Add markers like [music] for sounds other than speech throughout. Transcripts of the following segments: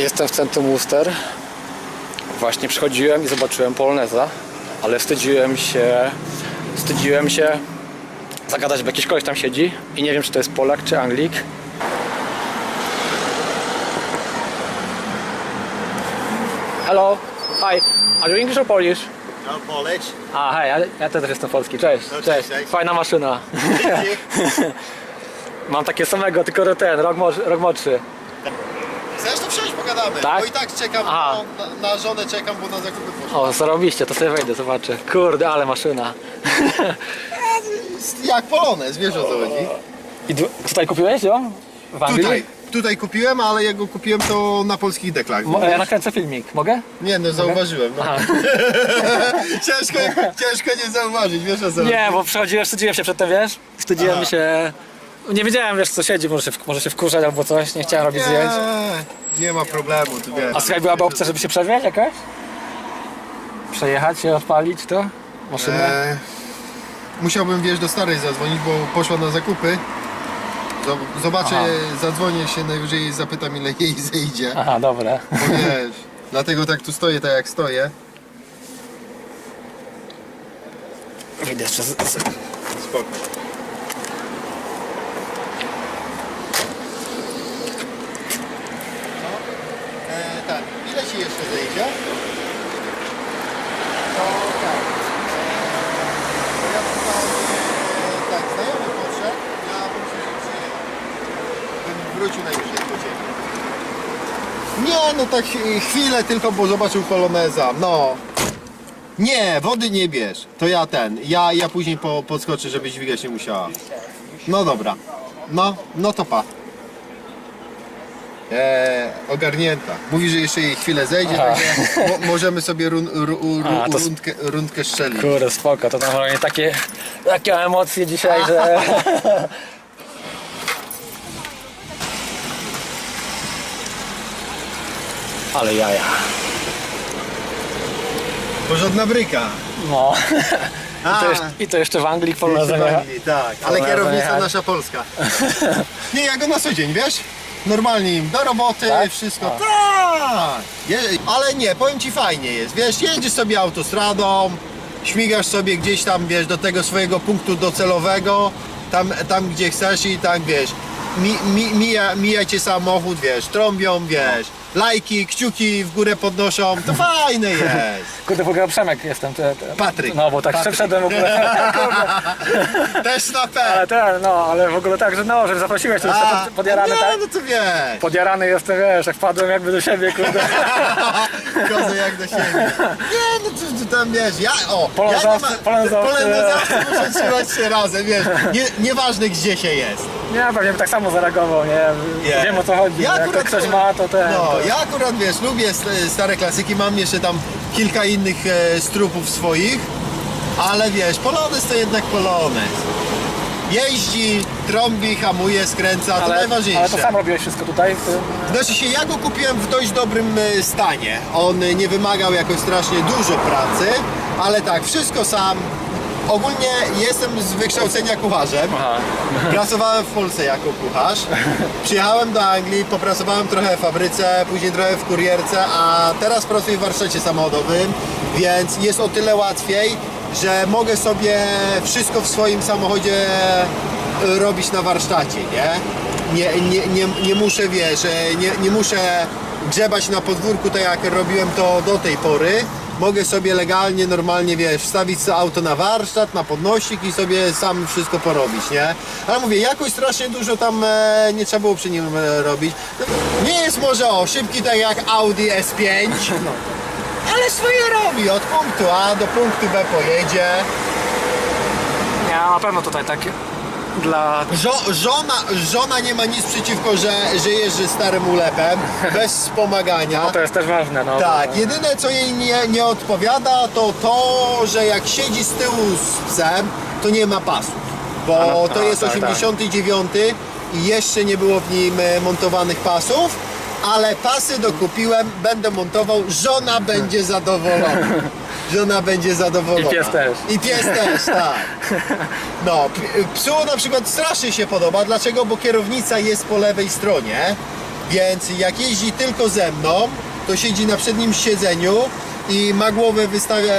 Jestem w centrum Worcester. Właśnie przychodziłem i zobaczyłem Poloneza, ale wstydziłem się, wstydziłem się zagadać, bo jakiś koleś tam siedzi i nie wiem, czy to jest Polak, czy Anglik. Hello, hi, are you English or Polish? No, Polish. A, hej, ja, ja też jestem polski, cześć, No, cześć, cześć, fajna maszyna. [laughs] Mam takie samego, tylko ten, rok, rok młodszy. Pogadamy. Tak? Bo i tak czekam, Aha. na, na żonę czekam, bo na zakupy poszła. O, zarobiście, to sobie wejdę, zobaczę. Kurde, ale maszyna. [laughs] Jak Polonez, wiesz o co chodzi. I tutaj kupiłeś ją? W Anglii? Tutaj, tutaj kupiłem, ale jak go kupiłem to na polskich deklach. Mo- ja nakręcę filmik, mogę? Nie no, zauważyłem. No. Aha. [laughs] ciężko, ciężko nie zauważyć, wiesz o co chodzi. Nie, bo przychodziłem, wstydziłem się przedtem, wiesz? Wstydziłem Aha. się... Nie wiedziałem, wiesz, co siedzi, może się, w- może się wkurzać albo coś, nie chciałem robić zdjęć. Nie, nie ma problemu, tu wiesz. A słuchaj, byłaby opcja, żeby się przewieźć jakaś? Przejechać się, odpalić to? Maszynę? E, musiałbym, wiesz, do starej zadzwonić, bo poszła na zakupy. Zob- Zobaczę, zadzwonię się, najwyżej jej zapytam ile jej zejdzie. Aha, dobra. Bo wiesz, [laughs] dlatego tak tu stoję, tak jak stoję. Wyjdę jeszcze z, z... Spoko. No, e, tak, ile ci jeszcze zejdzie? To tak. E, to ja tutaj, e, tak, znajomy podszedł, ja bym się nie przyjechał. Bym wrócił najwyżej po ciebie. Nie, no tak chwilę tylko, bo zobaczył poloneza, no. Nie, wody nie bierz. To ja ten. Ja, ja później po, podskoczę, żeby dźwigać nie musiała. No dobra. No, no to pa. Eee, ogarnięta. Mówi, że jeszcze jej chwilę zejdzie, Aha. także mo, możemy sobie run, ru, ru, A, to rundkę, rundkę strzelić. Kurde, spoko, to normalnie takie, takie emocje dzisiaj, że... [laughs] Ale jaja. Porządna bryka. No. I to, jeszcze, I to jeszcze w Anglii Anglii, tak. Ale Poloneza kierownica nasza polska. [laughs] Nie, ja go na co dzień, wiesz? Normalnie im do roboty, Tak? wszystko. A. Tak! Je, ale nie, powiem ci fajnie jest. Wiesz, jedziesz sobie autostradą, śmigasz sobie gdzieś tam, wiesz, do tego swojego punktu docelowego, tam, tam gdzie chcesz i tak, wiesz, mi, mi, mija, mija cię samochód, wiesz, trąbią, wiesz, lajki, kciuki w górę podnoszą, to fajne jest. [laughs] Kurde, w ogóle Przemek jestem. Te, te, Patryk. No, bo tak Patryk. przeszedłem w ogóle. [laughs] Kurde. Też na P. Ale ten, no, ale w ogóle tak, że no, że zaprosiłeś, to A, jestem pod, podjarany, nie, tak? no to wiesz. Podjarany jestem, wiesz, jak wpadłem jakby do siebie, kurde. [laughs] Kozę jak do siebie. Nie, no to tam wiesz, ja o, Polonezowcy- ja nie muszą trzymać się razem, wiesz, nie, nieważne gdzie się jest. Nie, pewnie tak samo zareagował, nie? Nie. Wiem o co chodzi. Ja jak akurat- ktoś ma, to ten. No, to... ja akurat wiesz, lubię st- stare klasyki, mam jeszcze tam kilka innych e, strupów swoich, ale wiesz, Polonez to jednak Polonez. Jeździ, trąbi, hamuje, skręca, to ale, najważniejsze. ale to sam robiłeś wszystko tutaj? tym- Znaczy się, ja go kupiłem w dość dobrym e, stanie. On nie wymagał jakoś strasznie dużo pracy, ale tak, wszystko sam. Ogólnie jestem z wykształcenia kucharzem. Aha. [laughs] Pracowałem w Polsce jako kucharz. Przyjechałem do Anglii, popracowałem trochę w fabryce, później trochę w kurierce, a teraz pracuję w warsztacie samochodowym, więc jest o tyle łatwiej, że mogę sobie wszystko w swoim samochodzie robić na warsztacie, nie? Nie, nie, nie, nie muszę, wiesz, e, nie, nie muszę grzebać na podwórku tak jak robiłem to do tej pory. Mogę sobie legalnie, normalnie, wiesz, wstawić auto na warsztat, na podnośnik i sobie sam wszystko porobić, nie? Ale mówię, jakoś strasznie dużo tam e, nie trzeba było przy nim e, robić. Nie jest może o szybki tak jak Audi S5, no. ale swoje robi. Od punktu A do punktu B pojedzie. Nie, na pewno tutaj takie dla... Żo, żona, żona nie ma nic przeciwko, że, że jeżdżę starym ulepem, [laughs] bez wspomagania. To jest też ważne, no. Tak, jedyne co jej nie, nie odpowiada to to, że jak siedzi z tyłu z psem, to nie ma pasów. Bo no, to a, jest tak, 89 i jeszcze nie było w nim e, montowanych pasów, ale pasy dokupiłem, będę montował, żona będzie zadowolona. [laughs] Żona będzie zadowolona. I pies też. I pies też, [laughs] tak. No, psu na przykład strasznie się podoba. Dlaczego? Bo kierownica jest po lewej stronie Więc jak jeździ tylko ze mną, to siedzi na przednim siedzeniu i ma głowę wystawia,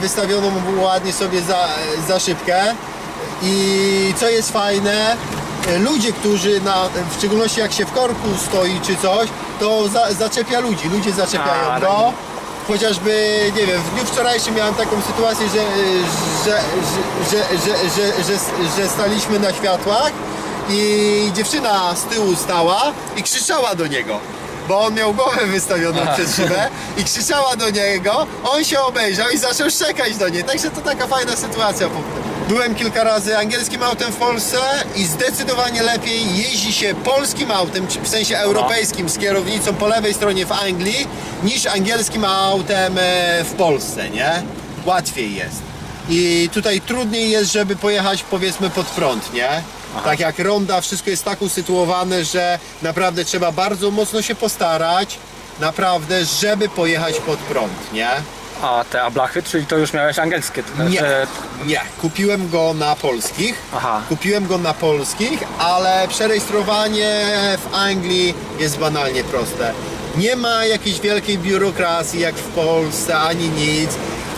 wystawioną ładnie sobie za, za szybkę. I co jest fajne, ludzie, którzy na, w szczególności jak się w korku stoi czy coś, to za, zaczepia ludzi, ludzie zaczepiają go. Chociażby, nie wiem, w dniu wczorajszym miałem taką sytuację, że, że, że, że staliśmy na światłach i dziewczyna z tyłu stała i krzyczała do niego bo on miał głowę wystawioną Aha. szybę i krzyczała do niego, on się obejrzał i zaczął szczekać do niej, także to taka fajna sytuacja po prostu. Byłem kilka razy angielskim autem w Polsce i zdecydowanie lepiej jeździ się polskim autem, w sensie europejskim, z kierownicą po lewej stronie w Anglii, niż angielskim autem e, w Polsce, nie? Łatwiej jest. I tutaj trudniej jest, żeby pojechać powiedzmy pod prąd, nie? Tak jak ronda, wszystko jest tak usytuowane, że naprawdę trzeba bardzo mocno się postarać, naprawdę, żeby pojechać pod prąd, nie? A te ablachy, czyli to już miałeś angielskie? Nie, znaczy- nie. Kupiłem go na polskich. Aha. Kupiłem go na polskich, ale przerejestrowanie w Anglii jest banalnie proste. Nie ma jakiejś wielkiej biurokracji jak w Polsce, ani nic.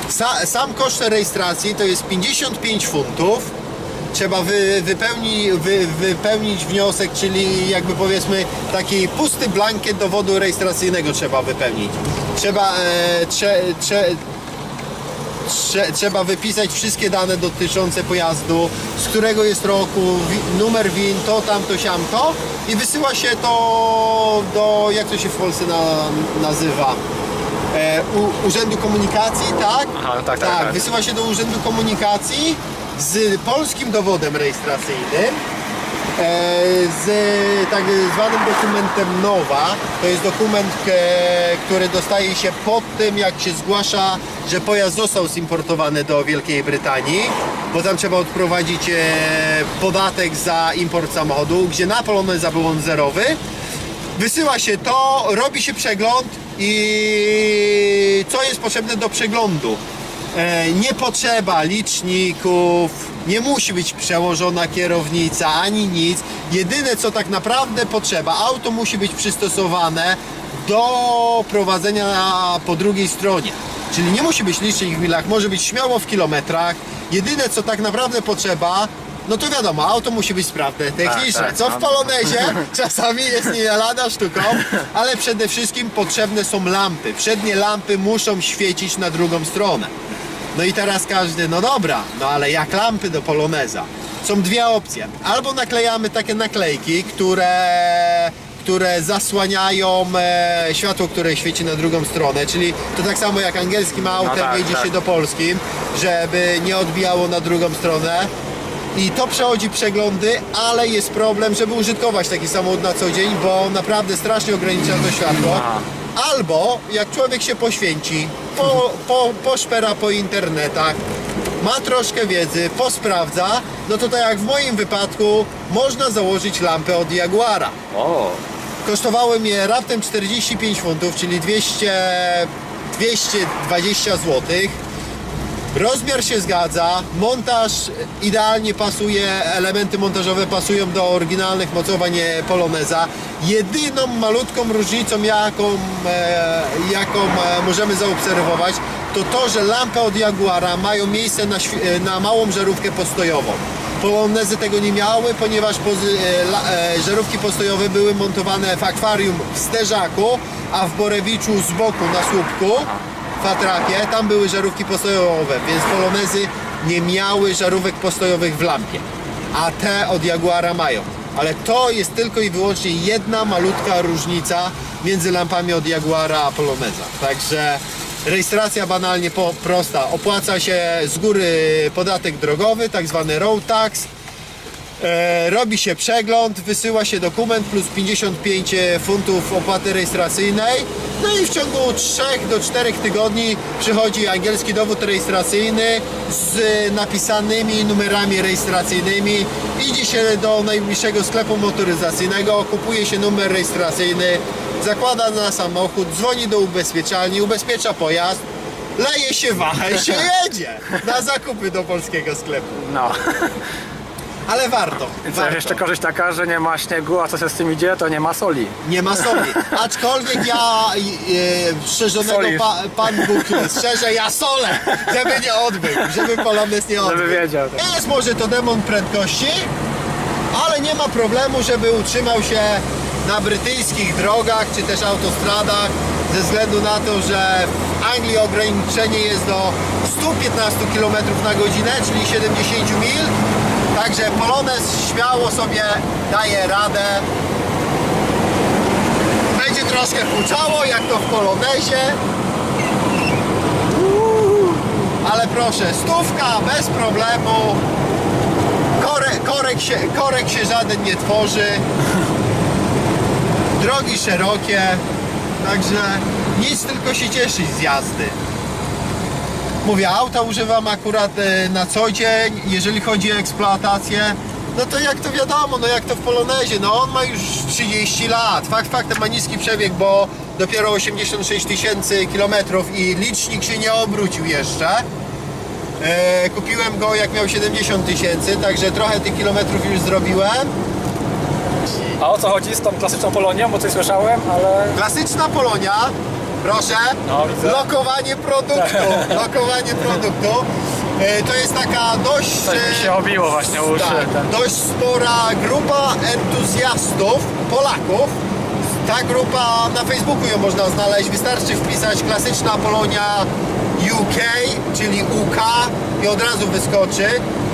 Sa, sam koszt rejestracji to jest 55 funtów. Trzeba wy, wypełni, wy, wypełnić wniosek, czyli jakby powiedzmy taki pusty blankiet dowodu rejestracyjnego trzeba wypełnić. Trzeba, e, trze, trze, Trze- trzeba wypisać wszystkie dane dotyczące pojazdu, z którego jest roku, wi- numer WIN, to, tamto, siamto i wysyła się to do, jak to się w Polsce na, nazywa, e, u, Urzędu Komunikacji, tak? Aha, no tak, tak, tak. wysyła się do Urzędu Komunikacji z polskim dowodem rejestracyjnym e, z tak zwanym dokumentem NOWA. To jest dokument, e, który dostaje się po tym, jak się zgłasza, że pojazd został zimportowany do Wielkiej Brytanii, bo tam trzeba odprowadzić e, podatek za import samochodu, gdzie na Poloneza był on zerowy. Wysyła się to, robi się przegląd i co jest potrzebne do przeglądu? E, nie potrzeba liczników, nie musi być przełożona kierownica ani nic. Jedyne co tak naprawdę potrzeba, auto musi być przystosowane do prowadzenia po drugiej stronie. Czyli nie musi być licznik w milach, może być śmiało w kilometrach. Jedyne co tak naprawdę potrzeba, no to wiadomo, auto musi być sprawne, techniczne. tak, co w no. Polonezie [laughs] czasami jest nie lada sztuką, ale przede wszystkim potrzebne są lampy. Przednie lampy muszą świecić na drugą stronę. No i teraz każdy, no dobra, no ale jak lampy do Poloneza? Są dwie opcje. Albo naklejamy takie naklejki, które, które zasłaniają e, światło, które świeci na drugą stronę, czyli to tak samo jak angielskim autem tak, jedzie tak. się do polskim, żeby nie odbijało na drugą stronę. I to przechodzi przeglądy, ale jest problem, żeby użytkować taki samochód na co dzień, bo naprawdę strasznie ogranicza to światło. Albo jak człowiek się poświęci, po, po, poszpera po internetach, ma troszkę wiedzy, posprawdza, no to tak jak w moim wypadku, można założyć lampę od Jaguara. O, Kosztowały mnie raptem 45 funtów, czyli 200, 220 zł. Rozmiar się zgadza, montaż idealnie pasuje, elementy montażowe pasują do oryginalnych mocowań e, Poloneza. Jedyną malutką różnicą, jaką, e, jaką e, możemy zaobserwować, to to, że lampy od Jaguara mają miejsce na, e, na małą żarówkę postojową. Polonezy tego nie miały, ponieważ żarówki postojowe były montowane w akwarium w sterzaku, a w Borewiczu z boku na słupku w Atrapie, tam były żarówki postojowe, więc Polonezy nie miały żarówek postojowych w lampie, a te od Jaguara mają. Ale to jest tylko i wyłącznie jedna malutka różnica między lampami od Jaguara a Poloneza. Także rejestracja banalnie prosta. Opłaca się z góry podatek drogowy, tak zwany road tax. E, robi się przegląd, wysyła się dokument plus 55 funtów opłaty rejestracyjnej. No i w ciągu 3 do 4 tygodni przychodzi angielski dowód rejestracyjny z napisanymi numerami rejestracyjnymi. Idzie się do najbliższego sklepu motoryzacyjnego, kupuje się numer rejestracyjny, zakłada na samochód, dzwoni do ubezpieczalni, ubezpiecza pojazd, leje się wachę i się [laughs] jedzie na zakupy do polskiego sklepu. no. Ale warto. Warto. jeszcze korzyść taka, że nie ma śniegu, a co się z tym idzie, to nie ma soli. Nie ma soli. Aczkolwiek ja e, Solisz. pa, Pan Bóg strzeże, ja solę, żeby nie odbył, żeby Polones nie odbył. Żeby wiedział. tak. Jest może to demon prędkości, ale nie ma problemu, żeby utrzymał się na brytyjskich drogach czy też autostradach ze względu na to, że w Anglii ograniczenie jest do 115 km na godzinę, czyli 70 mil. Także Polones śmiało sobie daje radę. Będzie troszkę huczało, jak to w Polonezie. Ale proszę, stówka bez problemu. Korek, się, korek się żaden nie tworzy. Drogi szerokie. Także nic tylko się cieszyć z jazdy. Mówię, auta używam akurat e, na co dzień, jeżeli chodzi o eksploatację. No to jak to wiadomo, no jak to w Polonezie, no on ma już 30 lat. Fakt faktem ma niski przebieg, bo dopiero 86 tysięcy kilometrów i licznik się nie obrócił jeszcze. E, kupiłem go jak miał 70 tysięcy, także trochę tych kilometrów już zrobiłem. A o co chodzi z tą klasyczną Polonią? Bo coś słyszałem, ale... Klasyczna Polonia, proszę, No, widzę. lokowanie produktu, [laughs] lokowanie produktu. E, to jest taka dość... Coś mi e, się obiło właśnie uszy. Tak, dość spora grupa entuzjastów, Polaków. Ta grupa na Facebooku ją można znaleźć. Wystarczy wpisać klasyczna Polonia UK, czyli UK i od razu wyskoczy.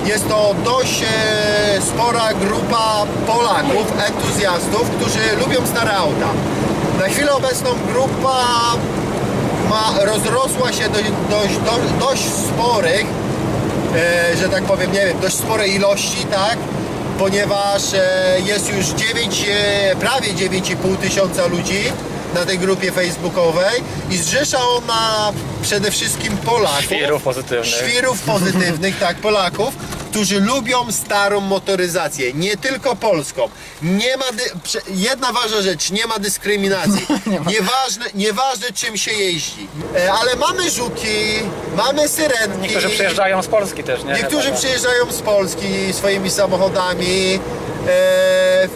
Jest to dość e, spora grupa Polaków, entuzjastów, którzy lubią stare auta. Na chwilę obecną grupa ma, rozrosła się do, dość, do, dość sporych e, że tak powiem, nie wiem, dość sporej ilości, tak? Ponieważ e, jest już 9, e, prawie 9,5 tysiąca ludzi na tej grupie facebookowej i zrzesza ona przede wszystkim Polaków. Świrów pozytywnych. Świrów pozytywnych, tak, Polaków, którzy lubią starą motoryzację, nie tylko polską. Nie ma, jedna ważna rzecz, nie ma dyskryminacji. [laughs] Nieważne, nieważne czym się jeździ. E, ale mamy żuki, mamy syrenki. Niektórzy przyjeżdżają z Polski też, nie? Niektórzy przyjeżdżają z Polski swoimi samochodami. E,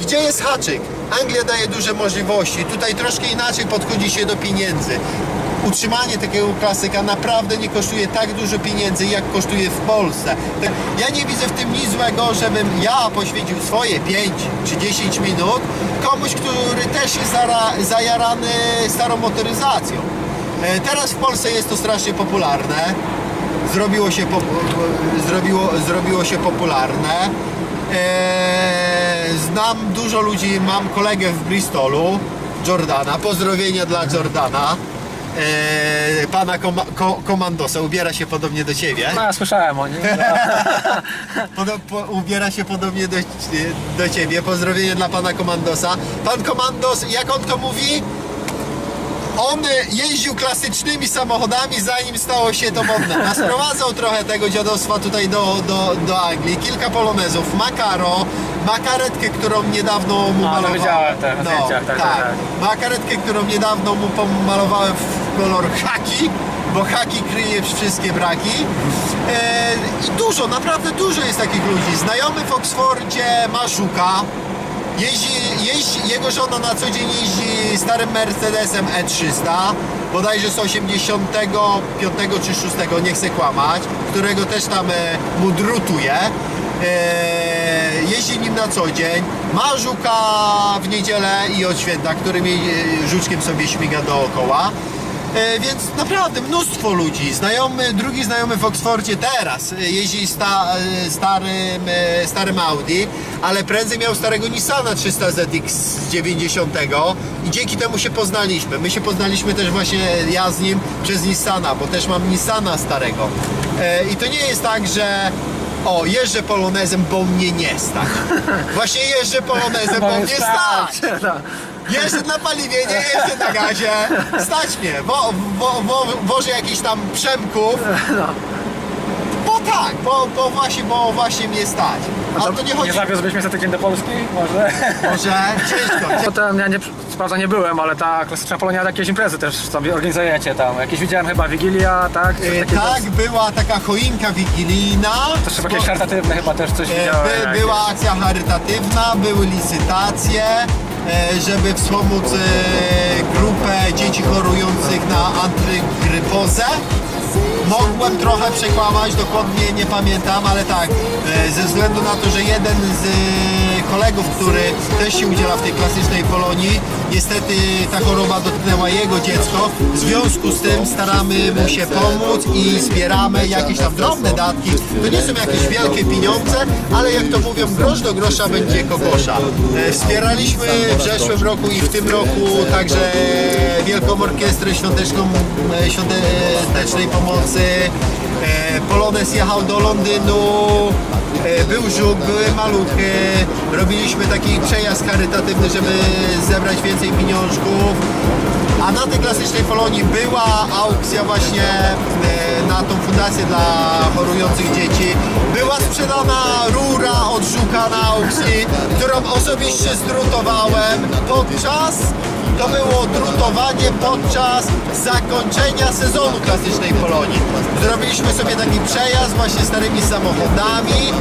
gdzie jest haczyk? Anglia daje duże możliwości. Tutaj troszkę inaczej podchodzi się do pieniędzy. Utrzymanie takiego klasyka naprawdę nie kosztuje tak dużo pieniędzy, jak kosztuje w Polsce. Tak, Ja nie widzę w tym nic złego, żebym ja poświęcił swoje 5 czy 10 minut komuś, który też jest zajarany starą motoryzacją. E, Teraz w Polsce jest to strasznie popularne zrobiło się, pop- zrobiło, zrobiło się popularne. Eee, znam dużo ludzi, mam kolegę w Bristolu, Jordana, pozdrowienia dla Jordana. Eee, pana koma, ko, komandosa, ubiera się podobnie do ciebie. No ja słyszałem o nim. [laughs] Po, ubiera się podobnie do, do ciebie. Pozdrowienia dla pana komandosa. Pan komandos, jak on to mówi? On jeździł klasycznymi samochodami, zanim stało się to modne. Nasprowadzał trochę tego dziadostwa tutaj do, do, do Anglii. Kilka polonezów, Makaro, ma karetkę, którą niedawno mu no malowałem. widziałem te zdjęciach, tak, tak, tak. Ma karetkę, którą niedawno mu pomalowałem w kolor haki, bo haki kryje wszystkie braki. E, I dużo, naprawdę dużo jest takich ludzi. Znajomy w Oksfordzie ma żuka. Jeździ, jeździ, jego żona na co dzień jeździ starym Mercedesem E300, bodajże z 85 czy 6, nie chcę kłamać, którego też tam e, mu drutuje. E, jeździ nim na co dzień, ma żuka w niedzielę i od święta, którym e, żuczkiem sobie śmiga dookoła. E, więc naprawdę mnóstwo ludzi. Znajomy, drugi znajomy w Oksfordzie teraz e, jeździ sta, e, starym, starym Audi, ale prędzej miał starego Nissana 300 ZX z 90 i dzięki temu się poznaliśmy. My się poznaliśmy też właśnie ja z nim przez Nissana, bo też mam Nissana starego. I to nie jest tak, że o, jeżdżę polonezem, bo mnie nie stać. Właśnie jeżdżę polonezem, [laughs] bo mnie stać. [laughs] No. Jeżdżę na paliwie, nie jeżdżę na gazie. Stać mnie. Wo, wo, wo, wożę jakiś tam przemków. Po tak, bo, bo właśnie, bo właśnie mnie stać. A to nie chodzi... Nie zawiózłbyś mnie za tydzień do Polski? Może? Może ciężko. Potem ja nie, prawda nie byłem, ale ta klasyczna Polonia jakieś imprezy też sobie organizujecie tam. Jakieś widziałem chyba Wigilia, tak? E, tak, była taka choinka wigilijna. Też chyba jakieś charytatywne chyba też coś E, widziałem. By, była akcja charytatywna, były licytacje, żeby wspomóc e, grupę dzieci chorujących na antygrypozę. Mogłem trochę przekłamać, dokładnie nie pamiętam, ale tak, e, ze względu na to, że jeden z e, kolegów, który też się udziela w tej klasycznej Polonii, niestety ta choroba dotknęła jego dziecko. W związku z tym staramy mu się pomóc i zbieramy jakieś tam drobne datki. To nie są jakieś wielkie pieniądze, ale jak to mówią, grosz do grosza będzie kokosza. E, Wspieraliśmy w zeszłym roku i w tym roku także Wielką Orkiestrę Świąteczną, Świątecznej Pomocy. E, Polones jechał do Londynu, e, był żuk, były maluchy. Robiliśmy taki przejazd charytatywny, żeby zebrać więcej pieniążków. A na tej klasycznej Polonii była aukcja właśnie e, na tą fundację dla chorujących dzieci. Była sprzedana rura od żuka na aukcji, którą osobiście zdrutowałem podczas to było drutowanie podczas zakończenia sezonu klasycznej Polonii. Zrobiliśmy sobie taki przejazd właśnie starymi samochodami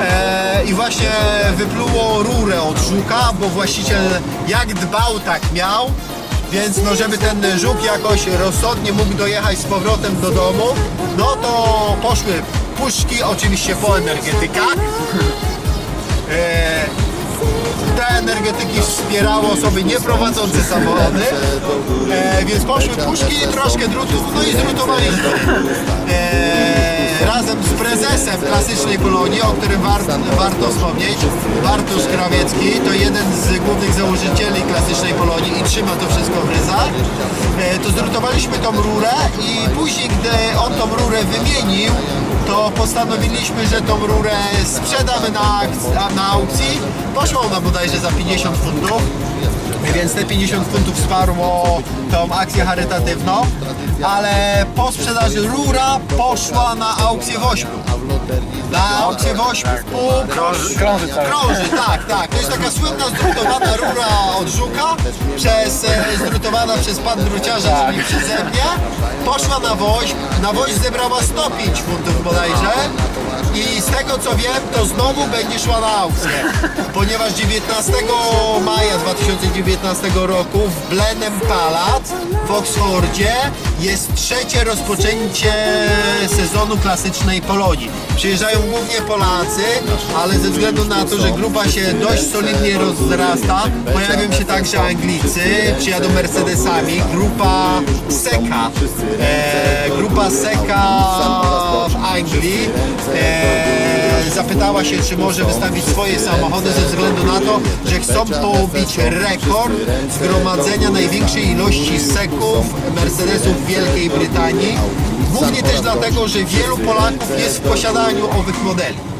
e, i właśnie wypluło rurę od żuka, bo właściciel jak dbał, tak miał. Więc no, żeby ten żuk jakoś rozsądnie mógł dojechać z powrotem do domu, no to poszły puszki, oczywiście po energetykach. E, energetyki wspierało osoby nieprowadzące samochody, e, więc poszły puszki, troszkę drutów, no i zrutowaliśmy. E, razem z prezesem klasycznej Polonii, o którym warto, warto wspomnieć, Bartosz Krawiecki, to jeden z głównych założycieli klasycznej Polonii i trzyma to wszystko w ryzach. E, to zrutowaliśmy tą rurę i później, gdy on tą rurę wymienił, to postanowiliśmy, że tą rurę sprzedamy na, na aukcji. Poszła ona bodajże za 50 funtów, więc te 50 funtów wsparło tą akcję charytatywną, ale po sprzedaży rura poszła na aukcję wośpu. Na aukcję wośpu w pół Krąży, krąży cały. Krąży, tak, tak. To jest taka słynna zdrutowana rura od żuka, przez, e, zdrutowana przez pan druciarza, czyli przeze mnie. Poszła na woź, na woź zebrała 105 funtów bodajże. I z tego co wiem, to znowu będzie szła na aukcję, ponieważ 19 maja 2019 roku w Blenheim Palace w Oksfordzie jest trzecie rozpoczęcie sezonu klasycznej Polonii. Przyjeżdżają głównie Polacy, ale ze względu na to, że grupa się dość solidnie rozrasta, pojawią się także Anglicy, przyjadą Mercedesami, grupa Seka, e, grupa Seka w Anglii. E, zapytała się, czy może wystawić swoje samochody ze względu na to, że chcą pobić rekord zgromadzenia największej ilości Seków, Mercedesów w Wielkiej Brytanii. Głównie też dlatego, że wielu Polaków jest w posiadaniu owych modeli.